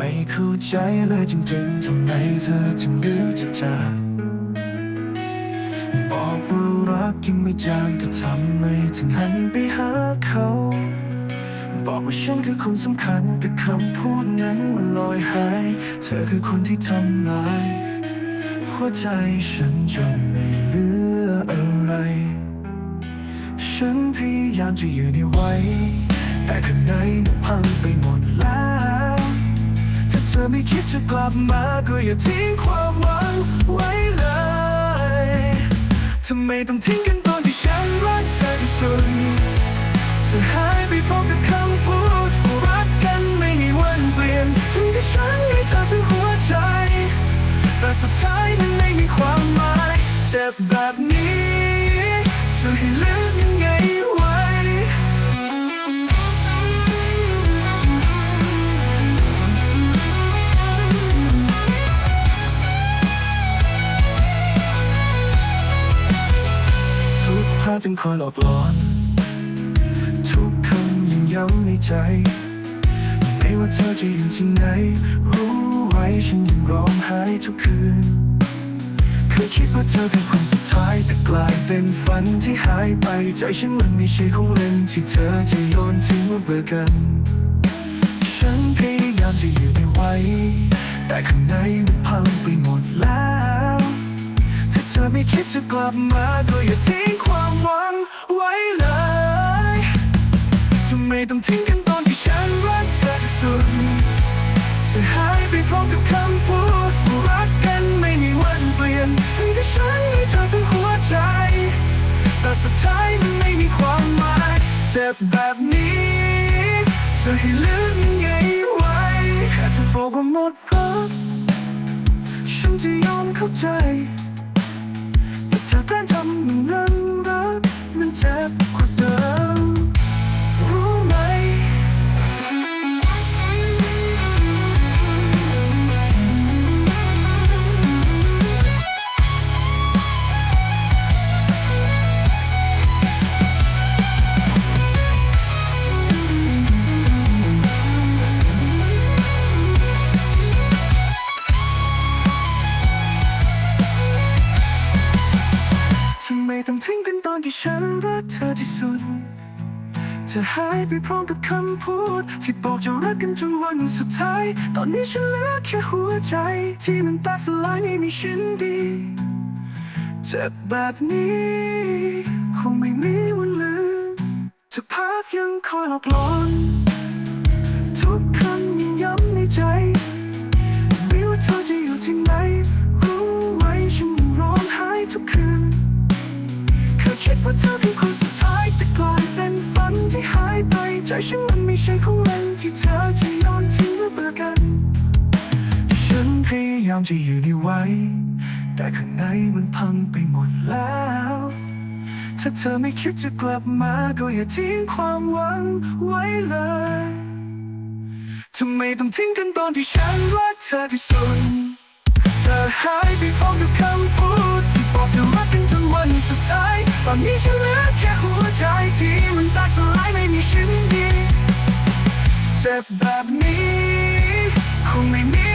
ไม่เข้าใจเลยจริงๆทำไมเธอถึงเลือกจากบอกว่ารักยังไม่จางแต่ทำไมถึงหันไปหาเขา บอกว่าฉันคือคนสำคัญแต่คำพูดนั้นมันลอยหาย เธอคือคนที่ทำลาย หัวใจฉันจนไม่เหลืออะไร ฉันพยายามจะอยู่ในไว้ แต่ข้างในมันพังไปหมดแล้ว ไม่คิดจะกลับมาก็อย่าทิ้งความหวังไว้เลยทำไมต้องทิ้งกันตอนที่ฉันรักเธอที่สุดจะหายไปพร้อมกับคำพูดรักกันไม่มีวันเปลี่ยนถึงที่ฉันให้เธอทั้งหัวใจ แต่สุดท้ายมันไม่มีความหมาย เจ็บแบบนี้จะให้ลือ ทุกภาพยังคอยหลอกหลอน ทุกคำยังย้ำในใจ ไม่ว่าเธอจะอยู่ที่ไหน รู้ไว้ฉันยังร้องไห้ทุกคืน เคยคิดว่าเธอเป็นคนสุดท้าย แต่กลายเป็นฝันที่หายไป ใจฉันมันไม่ใช่ของเล่นที่เธอจะโยนทิ้งเมื่อเบื่อกัน ฉันพยายามจะอยู่ในไว้แต่ข้างในมันพังไปหมดแล้ว คิดจะกลับมาก็อย่าทิ้งความหวังไว้เลยทำไมต้องทิ้งกันตอนที่ฉันรักเธอที่สุดจะหายไปพร้อมกับคำพูดรักกันไม่มีวันเปลี่ยนถึงที่ฉันให้เธอทั้งหัวใจ แต่สุดท้ายมันไม่มีความหมายเจ็บแบบนี้จะให้ลือกยังไงไว้แค่จะบอกว่าหมดรักฉันจะยอมเข้าใจ ฉันรักเธอที่สุด เธอหายไปพร้อมกับคำพูด ที่บอกจะรักกันจนวันสุดท้าย ตอนนี้ฉันเหลือแค่หัวใจ ที่มันแตกสลายไม่มีชิ้นดีเจ็บแบบนี้ คงไม่มีวันลืมทุกภาพยังคอยหลอกหลอน เธอเป็นคนสุดท้ายแต่กลายเป็นฝันที่หายไป ใจฉันมันไม่ใช่ของเล่นที่เธอจะโยนทิ้งเมื่อเบื่อกัน ฉันพยายามจะอยู่ในไว้ แต่ข้างในมันพังไปหมดแล้ว ถ้าเธอไม่คิดจะกลับมาก็อย่าทิ้งความหวังไว้เลยทำไมต้องทิ้งกันตอนที่ฉันรักเธอที่สุดเธอหายไปพร้อมกับคำพูด อนนี้ฉันเหลือแค่หัวใจที่มันแตกสลายไม่มีชิ้นดีเจ็บแบบนี้คงไม่มี